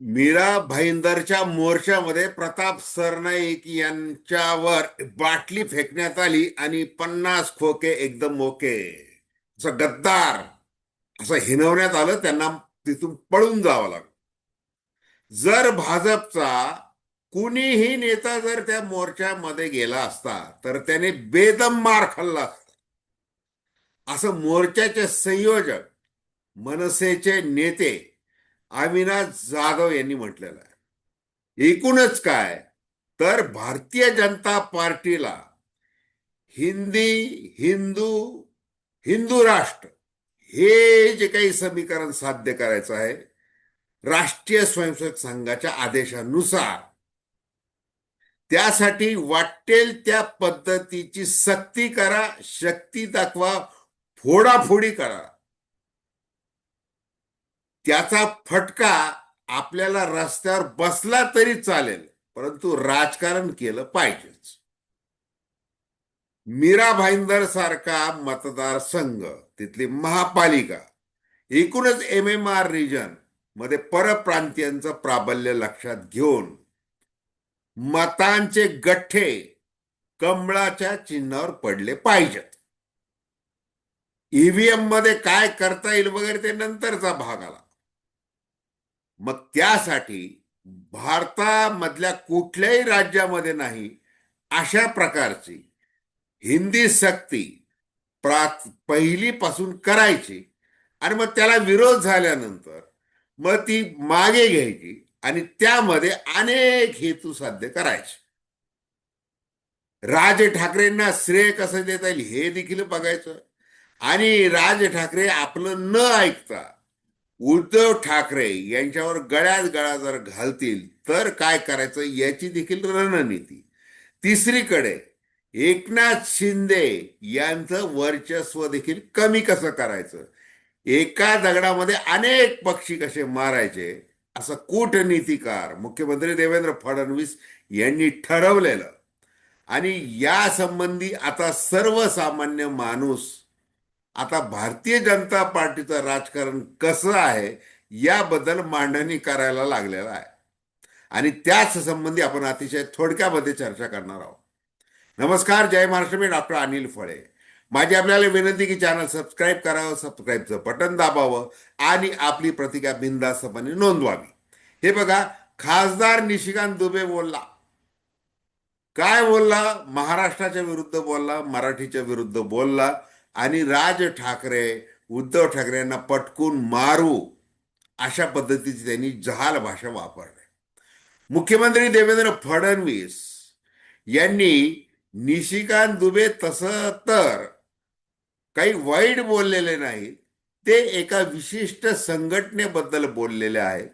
मीरा भाईंदरच्या मोर्चामध्ये प्रताप सरनाईक यांच्यावर बाटली फेकण्यात आली आणि पन्नास खोके एकदम मोके. असं गद्दार असं हिनवण्यात आलं त्यांना तिथून पळून जावं लागलं. जर भाजपचा कुणीही नेता जर त्या मोर्चामध्ये गेला असता तर त्याने बेदम मार खाल्ला असता. असं मोर्चाचे संयोजक मनसेचे नेते अविनाश जाधव यांनी म्हटलेलं आहे. एकूणच काय? तर भारतीय जनता पार्टीला हिंदी हिंदू हिंदू राष्ट्र हे जे काही समीकरण साध्य करायचं आहे राष्ट्रीय स्वयंसेवक संघाच्या आदेशानुसार त्यासाठी वाटेल त्या पद्धतीची सक्ती करा शक्ती दाखवा फोडाफोडी करा. त्याचा फटका आपल्याला रस्त्यावर बसला तरी चालेल परंतु राजकारण केलं पाहिजेच. मीरा भाईंदर सारखा मतदारसंघ तिथली महापालिका एकूणच एम एम आर रिजनमध्ये परप्रांतीयांचं प्राबल्य लक्षात घेऊन मतांचे गठ्ठे कमळाच्या चिन्हावर पडले पाहिजेत. ईव्हीएममध्ये काय करता येईल वगैरे ते नंतरचा भाग आला. मग त्यासाठी भारतामधल्या कुठल्याही राज्यामध्ये नाही अशा प्रकारची हिंदी सक्ती प्रा पहिलीपासून करायची आणि मग त्याला विरोध झाल्यानंतर मग ती मागे घ्यायची आणि त्यामध्ये अनेक हेतू साध्य करायचे. राज ठाकरेंना श्रेय कसं देता येईल हे देखील बघायचं आणि राज ठाकरे आपलं न ऐकता उद्धव ठाकरे यांच्यावर गळ्यात गळा जर घालतील तर काय करायचं याची देखील रणनीती. तिसरीकडे एकनाथ शिंदे यांचं वर्चस्व देखील कमी कसं करायचं? एका दगडामध्ये अनेक पक्षी कसे मारायचे? असं कूटनीतिकार मुख्यमंत्री देवेंद्र फडणवीस यांनी ठरवलेलं. आणि या संबंधी आता सर्वसामान्य माणूस आता भारतीय जनता पार्टीचं राजकारण कसं आहे याबद्दल मांडणी करायला लागलेला आहे. आणि त्याच संबंधी आपण अतिशय थोडक्यामध्ये चर्चा करणार आहोत. नमस्कार जय महाराष्ट्र. मी डॉक्टर अनिल फळे. माझी आपल्याला विनंती की चॅनल सबस्क्राईब करावं सबस्क्राईबचं बटन दाबावं आणि आपली प्रतिक्रिया बिनधास्तपणे नोंदवावी. हे बघा खासदार निशिकांत दुबे बोलला. काय बोलला? महाराष्ट्राच्या विरुद्ध बोलला मराठीच्या विरुद्ध बोलला. आणि राज ठाकरे उद्धव ठाकरे यांना पटकून मारू अशा पद्धतीची त्यांनी जहाल भाषा वापरली. मुख्यमंत्री देवेंद्र फडणवीस यांनी निशिकांत दुबे तसं तर काही वाईट बोललेले नाही ते एका विशिष्ट संघटनेबद्दल बोललेले आहेत.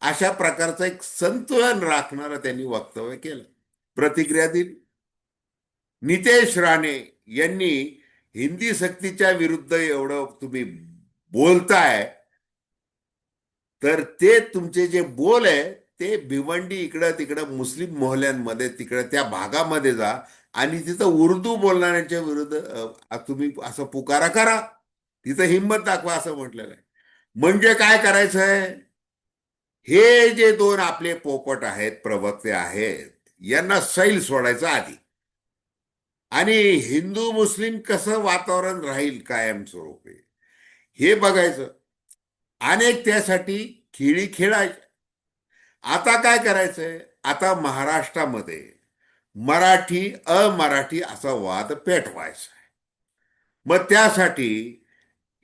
अशा प्रकारचं एक संतुलन राखणारं त्यांनी वक्तव्य केलं. प्रतिक्रिया दिली. नितेश राणे यांनी हिंदी सक्तीच्या विरुद्ध एवढं तुम्ही बोलताय तर ते तुमचे जे बोल आहे ते भिवंडी इकडं तिकडं मुस्लिम मोहल्यांमध्ये तिकडं त्या भागामध्ये जा आणि तिथं उर्दू बोलणाऱ्यांच्या विरुद्ध तुम्ही असं पुकारा करा. तिथं हिंमत दाखवा असं म्हटलेलं आहे. म्हणजे काय करायचं आहे? हे जे दोन आपले पोपट आहेत प्रवक्ते आहेत यांना सैल सोडायचं आधी. आणि हिंदू मुस्लिम कसं वातावरण राहील कायमस्वरूपी हे बघायचं. अनेक त्यासाठी खेळी खेळायच्या आता काय करायचंय? आता महाराष्ट्रामध्ये मराठी अमराठी असा वाद पेटवायचा आहे. मग त्यासाठी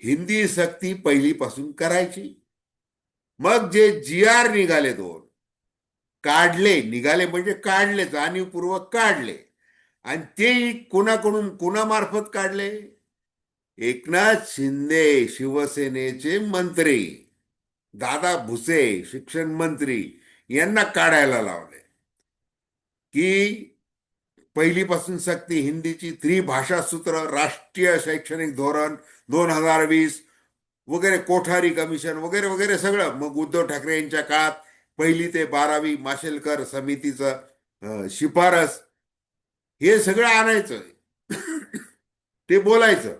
हिंदी सक्ती पहिलीपासून करायची. मग जे जी आर निघाले दोन काढले निघाले म्हणजे काढले जाणीवपूर्वक काढले. आणि ते कुणाकडून कुणामार्फत काढले? एकनाथ शिंदे शिवसेनेचे मंत्री. दादा भुसे शिक्षण मंत्री यांना काढायला लावले. की पहिलीपासून सक्ती हिंदीची त्रिभाषा सूत्र राष्ट्रीय शैक्षणिक धोरण दोन हजार वीस वगैरे कोठारी कमिशन वगैरे वगैरे सगळं. मग उद्धव ठाकरे यांच्या काळात पहिली ते बारावी माशेलकर समितीचं शिफारस हे सगळं आणायचं. ते बोलायचं.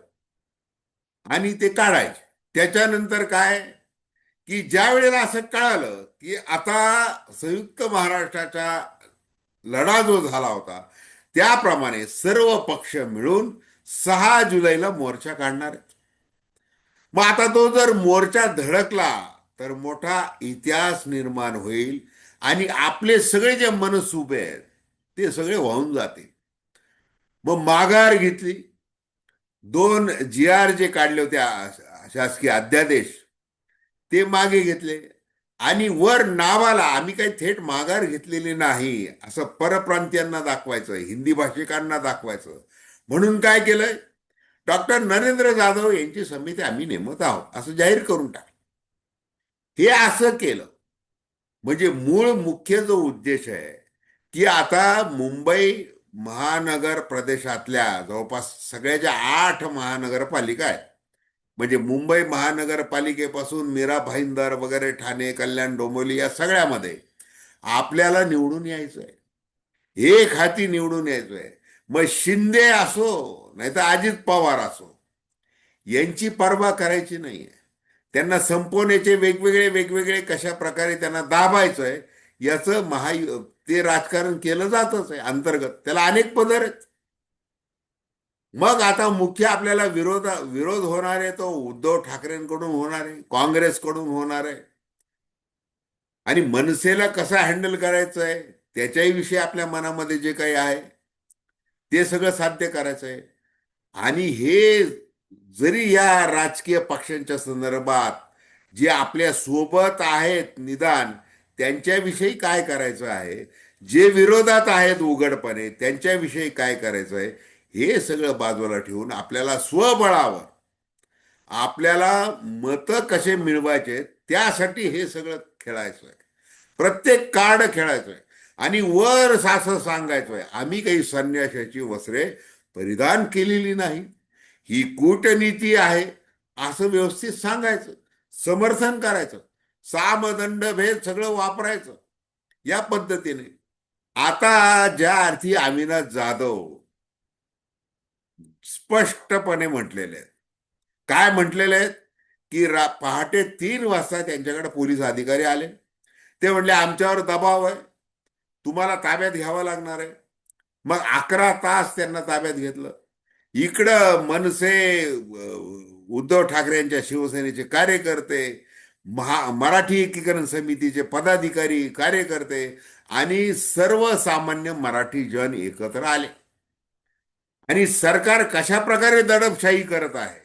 आणि ते काढायचे. त्याच्यानंतर काय? की ज्या वेळेला असं कळालं की आता संयुक्त महाराष्ट्राचा लढा जो झाला होता त्याप्रमाणे सर्व पक्ष मिळून सहा जुलैला मोर्चा काढणार आहेत. मग आता तो जर मोर्चा धडकला तर मोठा इतिहास निर्माण होईल आणि आपले सगळे जे मनसुबे आहेत ते सगळे वाहून जातील. मग माघार घेतली. दोन जी आर जे काढले होते शासकीय अध्यादेश. ते मागे घेतले. आणि वर नावाला आम्ही काही थेट माघार घेतलेली नाही असं परप्रांतीयांना दाखवायचं हिंदी भाषिकांना दाखवायचं. म्हणून काय केलंय? डॉक्टर नरेंद्र जाधव यांची समिती आम्ही नेमत आहोत असं जाहीर करून टाक हे असं केलं. म्हणजे मूळ मुख्य जो उद्देश आहे की आता मुंबई महानगर प्रदेशातल्या जवळपास सगळ्याच्या आठ महानगरपालिका आहेत म्हणजे मुंबई महानगरपालिकेपासून मीरा भाईंदर वगैरे ठाणे कल्याण डोंबिवली या सगळ्यामध्ये आपल्याला निवडून यायचं आहे एक हाती निवडून यायचं आहे मग शिंदे असो नाही तर अजित पवार असो यांची पर्वा करायची नाहीये. त्यांना संपवण्याचे वेगवेगळे वेगवेगळे कशा प्रकारे त्यांना दाबायचं आहे याचं महायु ते राजकारण केलं जातच आहे अंतर्गत. त्याला अनेक पदर आहेत. मग आता मुख्य आपल्याला विरोध विरोध होणार आहे तो उद्धव ठाकरेंकडून होणार आहे काँग्रेसकडून होणार आहे. आणि मनसेला कसं हँडल करायचं आहे त्याच्याही विषयी आपल्या मनामध्ये जे काही आहे ते सगळं साध्य करायचं आहे. आणि हे जरी या राजकीय पक्षांच्या संदर्भात जे आपल्यासोबत आहेत निदान त्यांच्याविषयी काय करायचं आहे? जे विरोधात आहेत उघडपणे त्यांच्याविषयी काय करायचं आहे? हे सगळं बाजूला ठेवून आपल्याला स्वबळावर आपल्याला मतं कसे मिळवायचे त्यासाठी हे सगळं खेळायचं आहे. प्रत्येक कार्ड खेळायचं आहे. आणि वर असं सांगायचं आहे आम्ही काही संन्याशाची वस्त्रे परिधान केलेली नाही. ही कूटनीती आहे. असं व्यवस्थित सांगायचं समर्थन करायचं. सामदंड भेद सगळं वापरायचं. या पद्धतीने. आता ज्या अर्थी अविनाश जाधव स्पष्टपणे म्हटलेले आहेत. काय म्हटलेले आहेत? की रा पहाटे तीन वाजता त्यांच्याकडे पोलीस अधिकारी आले. ते म्हणले आमच्यावर दबाव आहे. तुम्हाला ताब्यात घ्यावं लागणार आहे. मग अकरा तास त्यांना ताब्यात घेतलं. इकडं मनसे उद्धव ठाकरे यांच्या शिवसेनेचे कार्यकर्ते महा मराठी एकीकरण समितीचे पदाधिकारी कार्यकर्ते आणि सर्वसामान्य मराठी जन एकत्र आले. आणि सरकार कशा प्रकारे दडपशाही करत आहे?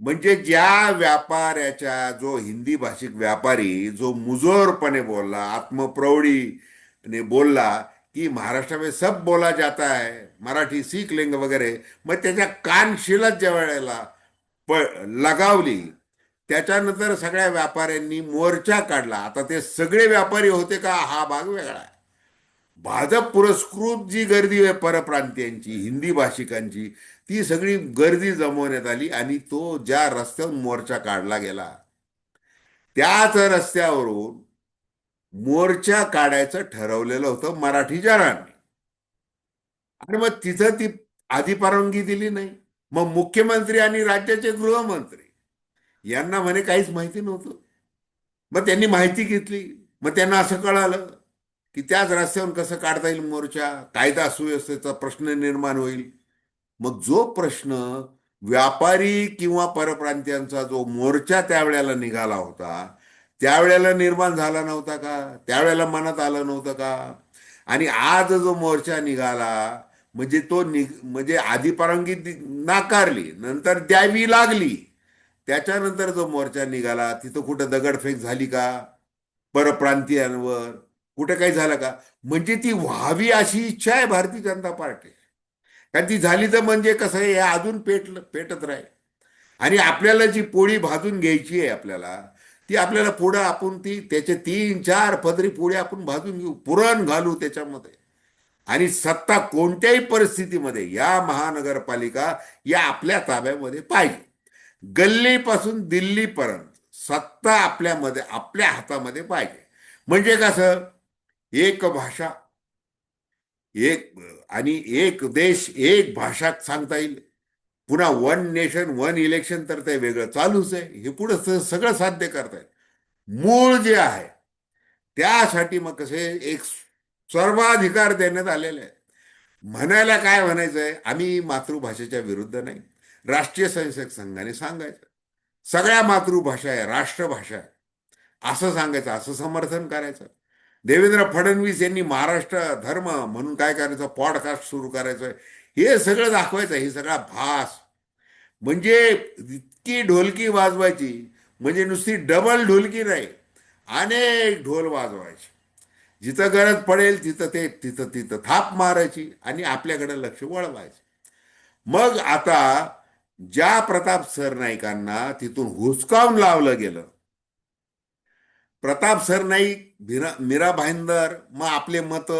म्हणजे ज्या व्यापाऱ्याच्या जो हिंदी भाषिक व्यापारी जो मुजोरपणे बोलला आत्मप्रौढीने बोलला की महाराष्ट्र में सब बोला जाता है मराठी सीख लेंगे वगैरे मग त्याच्या कानशिलात ज्या वेळेला प लगावली त्याच्यानंतर सगळ्या व्यापाऱ्यांनी मोर्चा काढला. आता ते सगळे व्यापारी होते का? हा भाग वेगळा आहे. भाजप पुरस्कृत जी गर्दी आहे परप्रांतीयांची हिंदी भाषिकांची ती सगळी गर्दी जमवण्यात आली आणि तो ज्या रस्त्यावर मोर्चा काढला गेला त्याच रस्त्यावरून मोर्चा काढायचं ठरवलेलं होतं मराठी जनांनी आणि मग तिथं ती आधी परवानगी दिली नाही. मग मुख्यमंत्री आणि राज्याचे गृहमंत्री यांना म्हणे काहीच माहिती नव्हतं. मग त्यांनी माहिती घेतली. मग त्यांना असं कळालं की त्याच रस्त्यावरून कसं काढता येईल मोर्चा? कायदा सुव्यवस्थेचा प्रश्न निर्माण होईल. मग जो प्रश्न व्यापारी किंवा परप्रांतीयांचा जो मोर्चा त्यावेळेला निघाला होता त्यावेळेला निर्माण झाला नव्हता का? त्यावेळेला मनात आलं नव्हतं का? आणि आज जो मोर्चा निघाला म्हणजे तो नि म्हणजे आधी परवानगी नाकारली नंतर द्यावी लागली. त्याच्यानंतर जो मोर्चा निघाला तिथं कुठं दगडफेक झाली का? परप्रांतीयांवर कुठं काही झालं का? म्हणजे ती व्हावी अशी इच्छा आहे भारतीय जनता पार्टी. कारण ती झाली तर म्हणजे कसं आहे हे अजून पेटलं पेटत राहील. आणि आपल्याला जी पोळी भाजून घ्यायची आहे आपल्याला ती आपल्याला पुढं आपण ती त्याचे तीन चार पदरी पोळी आपण भाजून घेऊ पुरण घालू त्याच्यामध्ये. आणि सत्ता कोणत्याही परिस्थितीमध्ये या महानगरपालिका या आपल्या ताब्यामध्ये पाहिजे. गल्लीपासून दिल्लीपर्यंत सत्ता आपल्यामध्ये आपल्या हातामध्ये पाहिजे. म्हणजे कसं? एक भाषा एक आणि एक देश एक भाषा सांगता येईल. पुन्हा वन नेशन वन इलेक्शन तर ते वेगळं चालूच आहे. हे पुढं सगळं साध्य करता येईल. मूळ जे आहे त्यासाठी मग कसे एक सर्वाधिकार देण्यात आलेले आहे म्हणायला काय म्हणायचंय? आम्ही मातृभाषेच्या विरुद्ध नाही. राष्ट्रीय स्वयंसेवक संघाने सांगायचं. सगळ्या मातृभाषा आहे राष्ट्रभाषा आहे. असं सांगायचं असं समर्थन करायचं. देवेंद्र फडणवीस यांनी महाराष्ट्र धर्म म्हणून काय करायचं? पॉडकास्ट सुरू करायचं. हे सगळं दाखवायचं हे सगळा भास. म्हणजे इतकी ढोलकी वाजवायची म्हणजे नुसती डबल ढोलकी नाही अनेक ढोल वाजवायचे. जिथं गरज पडेल तिथं ते तिथं तिथं थाप मारायची आणि आपल्याकडे लक्ष वळवायचं. मग आता ज्या प्रताप सरनाईकांना तिथून हुसकावून लावलं गेलं प्रताप सरनाईक मीरा मीरा भाईंदर मग आपले मत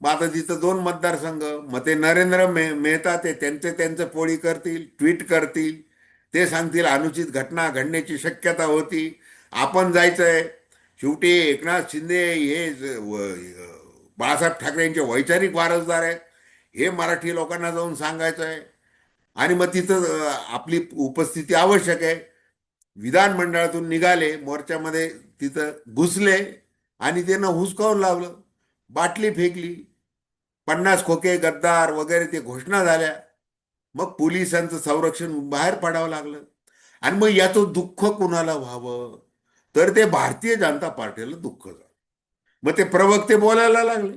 मग आता तिथं दोन मतदारसंघ मग ते नरेंद्र मे मेहता ते त्यांचे त्यांचं पोळी करतील ट्विट करतील ते सांगतील अनुचित घटना घडण्याची शक्यता होती आपण जायचंय. शेवटी एकनाथ शिंदे हे बाळासाहेब ठाकरे यांचे वैचारिक वारसदार आहेत हे मराठी लोकांना जाऊन सांगायचं आहे आणि मग तिथं आपली उपस्थिती आवश्यक आहे. विधानमंडळातून निघाले मोर्चामध्ये तिथं घुसले आणि त्यांना हुसकावून लावलं. बाटली फेकली. पन्नास खोके गद्दार वगैरे ते घोषणा झाल्या. मग पोलिसांचं संरक्षण बाहेर पडावं लागलं. आणि मग याचं दुःख कुणाला व्हावं? तर ते भारतीय जनता पार्टीला दुःख झालं. मग ते प्रवक्ते बोलायला लागले.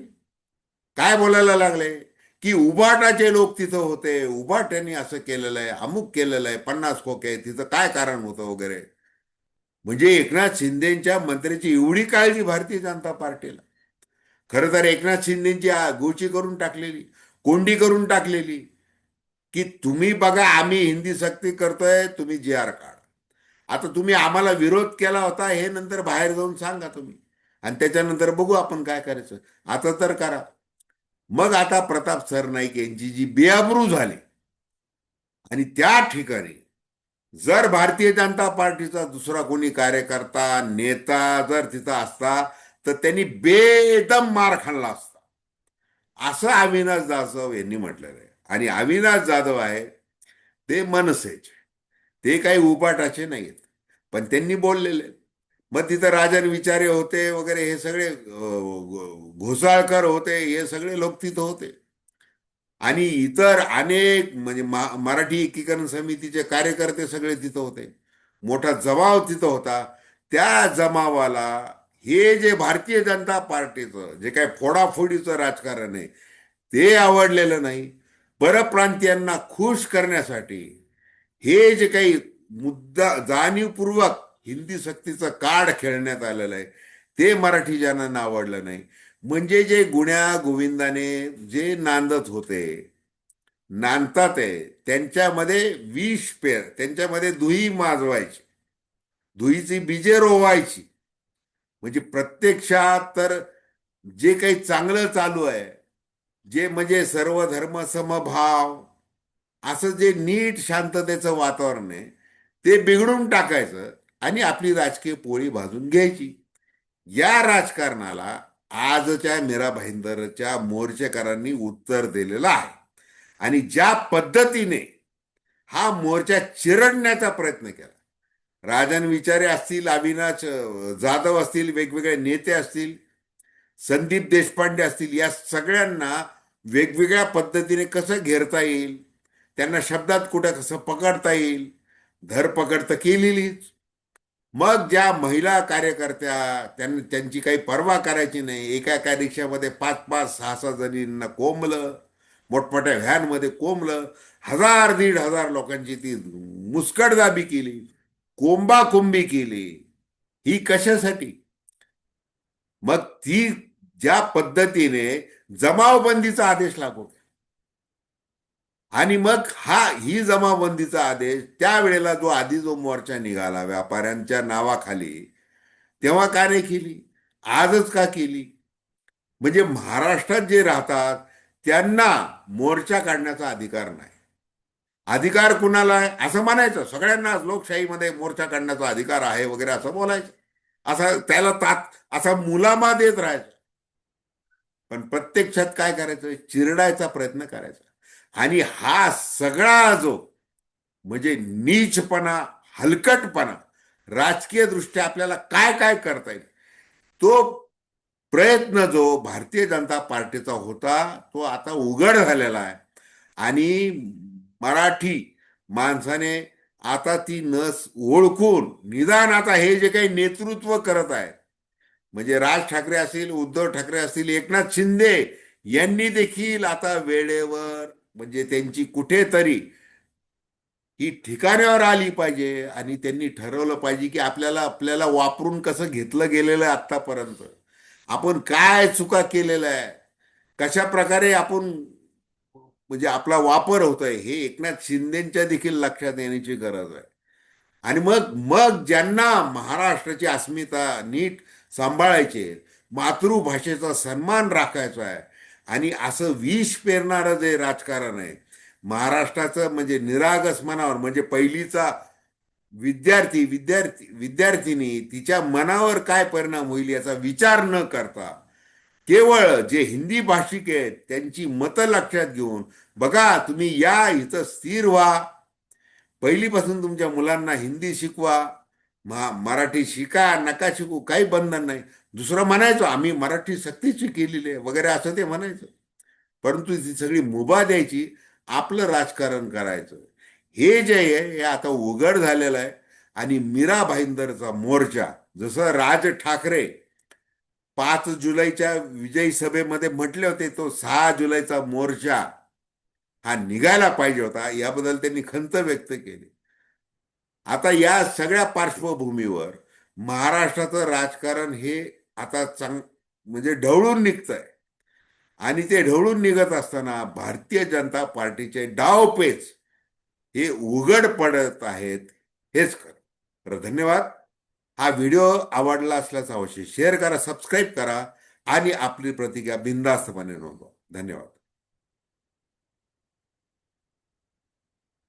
काय बोलायला लागले? की उबाटाचे लोक तिथं होते उबाट्यांनी असं केलेलं आहे अमुक केलेलं आहे पन्नास खोके तिथं काय कारण होतं वगैरे? म्हणजे एकनाथ शिंदेच्या मंत्र्याची एवढी काळजी भारतीय जनता पार्टीला. खरं तर एकनाथ शिंदेची गोची करून टाकलेली कोंडी करून टाकलेली की तुम्ही बघा आम्ही हिंदी सक्ती करतोय तुम्ही जी आर काढ. आता तुम्ही आम्हाला विरोध केला होता हे नंतर बाहेर जाऊन सांगा तुम्ही. आणि त्याच्यानंतर बघू आपण काय करायचं. आता तर करा. मग आता प्रताप सरनाईक यांची जी बेअब्रू झाली आणि त्या ठिकाणी जर भारतीय जनता पार्टीचा दुसरा कोणी कार्यकर्ता नेता जर तिथं असता तर त्यांनी बेदम मार खाल्ला असता. असं अविनाश जाधव यांनी म्हटलेलं आहे. आणि अविनाश जाधव आहे ते मनसेचे. ते काही उपाटाचे नाहीत. पण त्यांनी बोललेले आहेत. मग तिथं राजन विचारे होते वगैरे हे सगळे घोसाळकर होते हे सगळे लोक तिथं होते. आणि इतर अनेक म्हणजे मा- मराठी एकीकरण समितीचे कार्यकर्ते सगळे तिथं होते. मोठा जमाव तिथं होता. त्या जमावाला हे जे भारतीय जनता पार्टीचं जे काही फोडाफोडीचं राजकारण आहे ते आवडलेलं नाही. परप्रांतीयांना खुश करण्यासाठी हे जे काही मुद्दा जाणीवपूर्वक हिंदी सक्तीचं कार्ड खेळण्यात आलेलं आहे. ते मराठी जनांना आवडलं नाही. म्हणजे जे गुण्या गोविंदाने जे नांदत होते नांदतात आहे त्यांच्यामध्ये विष पेर त्यांच्यामध्ये दुही माजवायची. दुहीची बीजे रोवायची. म्हणजे प्रत्यक्षात तर जे काही चांगलं चालू आहे जे म्हणजे सर्व धर्म समभाव असं जे नीट शांततेचं वातावरण आहे ते बिघडून टाकायचं. आणि आपली राजकीय पोळी भाजून घ्यायची. या राजकारणाला आजच्या मीरा भाईंदरच्या मोर्चेकरांनी उत्तर दिलेलं आहे. आणि ज्या पद्धतीने हा मोर्चा चिरडण्याचा प्रयत्न केला. राजन विचारे असतील अविनाश जाधव असतील वेगवेगळे नेते असतील संदीप देशपांडे असतील या सगळ्यांना वेगवेगळ्या पद्धतीने कसं घेरता येईल? त्यांना शब्दात कुठं कसं पकडता येईल? धरपकड तर केलेलीच. मग ज्या महिला कार्यकर्त्या त्यांनी त्यांची काही पर्वा करायची नाही एका एका रिक्षामध्ये पाच पाच सहा सहा जणींना कोंबलं मोठमोठ्या व्हॅनमध्ये कोंबलं हजार दीड हजार लोकांची ती मुस्कटदाबी केली कोंबाकोंबी केली ही कशासाठी मग ती ज्या पद्धतीने जमावबंदीचा आदेश लागू केला. आणि मग हा ही जमाबंदीचा आदेश त्यावेळेला जो आधी जो मोर्चा निघाला व्यापाऱ्यांच्या नावाखाली तेव्हा का नाही केली? आजच का केली? म्हणजे महाराष्ट्रात जे राहतात त्यांना मोर्चा काढण्याचा अधिकार नाही. अधिकार कुणाला आहे? असं म्हणायचं. सगळ्यांना लोकशाहीमध्ये मोर्चा काढण्याचा अधिकार आहे वगैरे असं बोलायचं. असं त्याला तात असा मुलामा देत राहायचं. पण प्रत्यक्षात काय करायचं? चिरडायचा प्रयत्न करायचा. आणि हा सगळा जो म्हणजे नीचपणा हलकटपणा राजकीय दृष्ट्या आपल्याला काय काय करता येईल? तो प्रयत्न जो भारतीय जनता पार्टीचा होता तो आता उघड झालेला आहे. आणि मराठी माणसाने आता ती नस ओळखून निदान आता हे जे काही नेतृत्व करत आहे म्हणजे राज ठाकरे असतील उद्धव ठाकरे असतील एकनाथ शिंदे यांनी देखील आता वेळेवर म्हणजे त्यांची कुठेतरी ही ठिकाण्यावर आली पाहिजे आणि त्यांनी ठरवलं पाहिजे की आपल्याला आपल्याला वापरून कसं घेतलं गेलेलं आहे आत्तापर्यंत. आपण काय चुका केलेल्या आहे कशा प्रकारे आपण म्हणजे आपला वापर होतोय? हे एकनाथ शिंदेच्या देखील लक्षात येण्याची गरज आहे. आणि मग मग ज्यांना महाराष्ट्राची अस्मिता नीट सांभाळायची मातृभाषेचा सन्मान राखायचा आहे आणि असं विष पेरणारं जे राजकारण आहे महाराष्ट्राचं म्हणजे निरागस मनावर म्हणजे पहिलीचा विद्यार्थी विद्यार्थी विद्यार्थिनी तिच्या मनावर काय परिणाम होईल याचा विचार न करता केवळ जे हिंदी भाषिक आहेत त्यांची मतं लक्षात घेऊन बघा तुम्ही या इथं स्थिर व्हा. पहिलीपासून तुमच्या मुलांना हिंदी शिकवा. मा मराठी शिका नका शिकू काही बंधन नाही. दुसरं म्हणायचो आम्ही मराठी सक्तीची केलेली आहे वगैरे असं ते म्हणायचं. परंतु ती सगळी मुभा द्यायची आपलं राजकारण करायचं. हे जे आहे हे आता उघड झालेलं आहे. आणि मीरा भाईंदरचा मोर्चा जसं राज ठाकरे पाच जुलैच्या विजयी सभेमध्ये म्हटले होते तो सहा जुलैचा मोर्चा हा निघायला पाहिजे होता. याबद्दल त्यांनी खंत व्यक्त केली. आता या सगळ्या पार्श्वभूमीवर महाराष्ट्राचं राजकारण हे आता चांग म्हणजे ढवळून निघतंय. आणि ते ढवळून निघत असताना भारतीय जनता पार्टीचे डावपेच हे उघड पडत आहेत हेच कर तर धन्यवाद. हा व्हिडिओ आवडला असल्याचा अवश्य शेअर करा सबस्क्राईब करा आणि आपली प्रतिक्रिया बिंदास्तपणे नोंदवा. धन्यवाद.